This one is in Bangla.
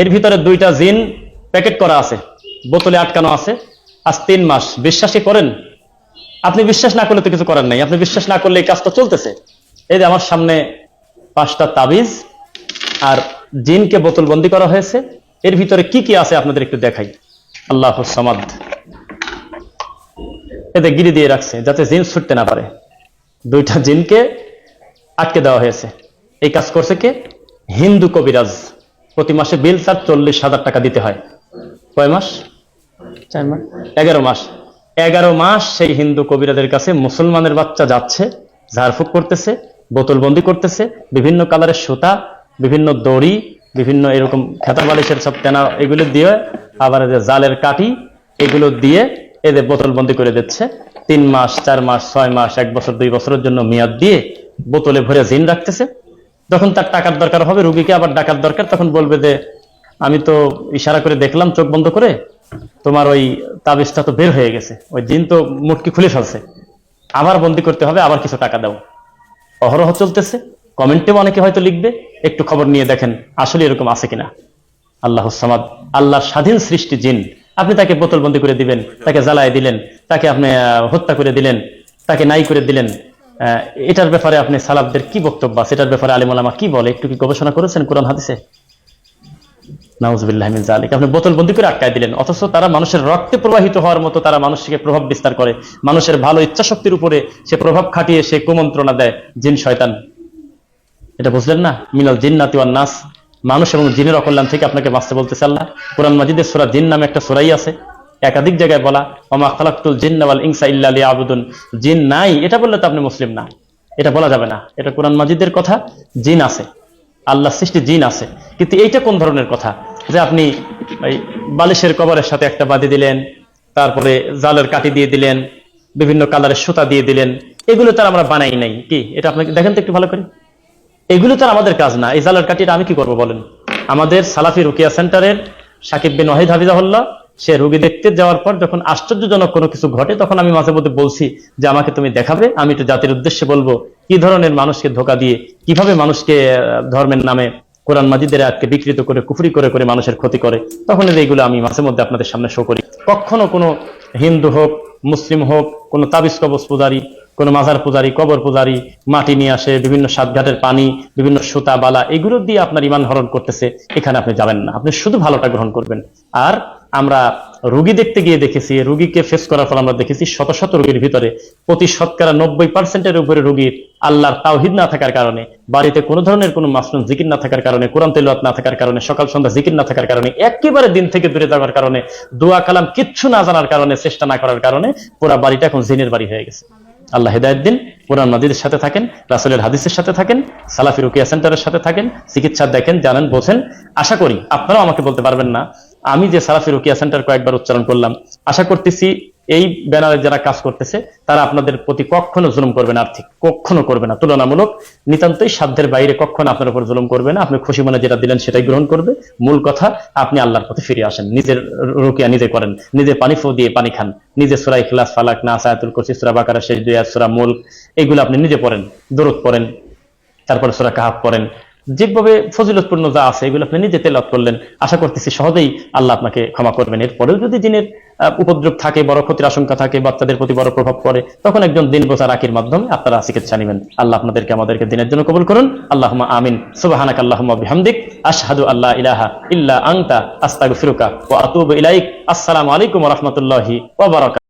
এর ভিতরে দুইটা জিন প্যাকেট করা আছে, বোতলে আটকানো আছে, আজ তিন মাস। বিশ্বাসই করেন? আপনি বিশ্বাস না করলে তো কিছু করার নাই। আপনি বিশ্বাস না করলে এই কাজটা চলতেছে। এই যে আমার সামনে পাঁচটা তাবিজ আর জিনকে বোতলবন্দি করা হয়েছে। এর ভিতরে কি কি আছে আপনাদের একটু দেখাই। আল্লাহ সমাদ। এতে গিরি দিয়ে রাখছে, যাতে জিন ছুটতে না পারে। দুইটা জিনকে আটকে দেওয়া হয়েছে। এই কাজ করছে কে? হিন্দু কবিরাজ। প্রতি মাসে বিল তার চল্লিশ হাজার টাকা দিতে হয়। কয় মাস? চার মাস। এগারো মাস। এগারো মাস সেই হিন্দু কবিরাদের কাছে মুসলমানের বাচ্চা যাচ্ছে ঝাড়ফুঁক করতেছে বোতলবন্দি করতেছে বিভিন্ন কালারের সুতা বিভিন্ন দড়ি বিভিন্ন এরকম খেতা বালিশের সব তেনা এগুলো দিয়ে আবার জালের কাঠি এগুলো দিয়ে এদের বোতলবন্দি করে দিচ্ছে। তিন মাস চার মাস ছয় মাস এক বছর দুই বছরের জন্য মেয়াদ দিয়ে বোতলে ভরে জিন রাখতেছে। যখন তার টাকার দরকার হবে, রুগীকে আবার ডাকার দরকার, তখন বলবে যে, আমি তো ইশারা করে দেখলাম চোখ বন্ধ করে, তোমার ওই তাবিজটা তো বের হয়ে গেছে, ওই জিন তো মুটকি খুলে ফেলছে। আবার বন্দি করতে হবে, আবার কিছু টাকা দাও। অহরহ চলতেছে। কমেন্টেও অনেকে হয়তো লিখবে, একটু খবর নিয়ে দেখেন, আসলে এরকম আছে কিনা। আল্লাহ সামাদ, আল্লাহর স্বাধীন সৃষ্টি জিন, আপনি তাকে বোতলবন্দি করে দিবেন, তাকে জ্বালায় দিলেন, তাকে আপনি হত্যা করে দিলেন, তাকে নাই করে দিলেন এটার ব্যাপারে আপনি সালাবদের কি বক্তব্য আছে? এটার ব্যাপারে আলিমালামা কি বলে? একটু কি গবেষণা করেছেন কোরআন হাদিসে? নাউজবিল্লাহ মিন জালিক আপনি বোতলবন্দি করে আটকায় দিলেন, অথচ তারা মানুষের রক্তে প্রবাহিত হওয়ার মতো তারা মানুষকে প্রভাব বিস্তার করে। মানুষের ভালো ইচ্ছা শক্তির উপরে সে প্রভাব খাটিয়ে সে কুমন্ত্রণা দেয়, জিন শয়তান। এটা বুঝলেন না? মিনাল জিন্নাতি ওয়ান নাস। মানুষ এবং জিনের অকল্যাণ থেকে আপনাকে বাঁচতে বলতেছে আল্লাহ। কোরআন মাজিদের সোরা জিন নামে একটা সোরাই আছে। একাধিক জায়গায় বলা, ওমা খালাকতুল জিন্না ওয়াল ইনসা ইল্লা লিয়াবুদুন। জিন নাই, এটা বললে তো আপনি মুসলিম না। এটা বলা যাবে না। এটা কোরআন মাজিদের কথা, জিন আছে। আল্লাহ সৃষ্টি জিন আছে। কিন্তু এইটা কোন ধরনের কথা? যে আপনি বালিশের কবরের সাথে একটা বাদি দিলেন, তারপরে জালের কাটি দিয়ে দিলেন, বিভিন্ন কালারের সুতা দিয়ে দিলেন, এগুলো তার আমরা বানাই নাই। কি? এটা আপনাকে দেখেন তো একটু ভালো করে। এগুলো তো আর আমাদের কাজ না। এই জালের কাটিটা আমি কি করব বলেন? আমাদের সালাফি রুকিয়া সেন্টারের সাকিব বিন ওয়াহিদ হাফিজাহুল্লাহ সে রুগী দেখতে যাওয়ার পর যখন আশ্চর্যজনক কোনো কিছু ঘটে, তখন আমি মাঝে মধ্যে বলছি যে, আমাকে তুমি দেখাবে? আমি একটু জাতির উদ্দেশ্যে বলব, কি ধরনের মানুষকে ধোকা দিয়ে, কীভাবে মানুষকে ধর্মের নামে কোরআন মাজিদের আজকে বিকৃত করে, কুফরি করে করে মানুষের ক্ষতি করে? তখন এইগুলো আমি মাঝে মধ্যে আপনাদের সামনে শো করি। কখনো কোনো হিন্দু হোক, মুসলিম হোক, কোনো তাবিজ কবজ পূজারী, কোনো মাজার পূজারী, কবর পূজারি, মাটি নিয়ে আসে, বিভিন্ন সাতঘাটের পানি, বিভিন্ন সুতা, বালা, এগুলো দিয়ে আপনার ইমান হরণ করতেছে, এখানে আপনি যাবেন না। আপনি শুধু ভালোটা গ্রহণ করবেন। আর আমরা রুগী দেখতে গিয়ে দেখেছি রুগীকে ফেস করার পর আমরা দেখেছি শত শত রোগীর ভিতরে প্রতি শতকরা নব্বই পার্সেন্টের উপরে রুগীর আল্লাহর তাওহিদ না থাকার কারণে, বাড়িতে কোনো ধরনের কোনো মাসনুন জিকির না থাকার কারণে, কোরআন তেলাওয়াত না থাকার কারণে, সকাল সন্ধ্যা জিকির না থাকার কারণে, একেবারে দিন থেকে দূরে যাওয়ার কারণে, দোয়া কালাম কিচ্ছু না জানার কারণে, চেষ্টা না করার কারণে পুরা বাড়িটা এখন জিনের বাড়ি হয়ে গেছে। আল্লাহ হেদায়ত দিন, কোরআন মাজিদের সাথে থাকেন, রাসুলের হাদিসের সাথে থাকেন, সালাফি রুকিয়া সেন্টারের সাথে থাকেন, চিকিৎসা দেখেন, জানেন, বোঝেন। আশা করি আপনারাও আমাকে বলতে পারবেন না আমি যে সালাফি রুকিয়া সেন্টার কয়েকবার উচ্চারণ করলাম, আশা করতেছি এই ব্যানারে যারা কাজ করতেছে, তারা আপনাদের প্রতি কখনো জুলুম করবে না, আর্থিক কখনো করবে না। তুলনামূলক নিতান্তই সাধ্যের বাইরে কখনো আপনার উপর জুলুম করবে না। আপনি খুশি মনে যেটা দিলেন সেটাই গ্রহণ করবে। মূল কথা, আপনি আল্লাহর পথে ফিরে আসেন। নিজের রুকিয়া নিজে করেন। নিজে পানি ফো দিয়ে পানি খান। নিজে সুরাই খিলাস ফালাক না সায়াতুল কুরসি, সুরা বাকারা শেষ দুই সুরা মুল্ক, এগুলো আপনি নিজে পড়েন, দরদ পড়েন, তারপরে সুরা কাহাব পড়েন। যেভাবে ফজিলতপূর্ণ যা আছে, এগুলো আপনি নিজে তেলাত করলেন, আশা করতেছি সহজেই আল্লাহ আপনাকে ক্ষমা করবেন। এরপরেও যদি দিনের উপদ্রব থাকে, বড় ক্ষতির আশঙ্কা থাকে, বাচ্চাদের প্রতি বড় প্রভাব পড়ে, তখন একজন দিন বোঝা রাখির মাধ্যমে আপনারা চিকিৎসা নেবেন। আল্লাহ আপনাদেরকে, আমাদেরকে দিনের জন্য কবুল করুন। আল্লাহ আমিন। সুবাহানাক আল্লাহ বিহামদিক। আশহাদু আল্লাহ ইলাহা ইল্লা আংতা আস্তাগফিরুকা ওয়া আতুবু ইলাইক। আসসালামু আলাইকুম ওয়া রাহমাতুল্লাহি ওয়া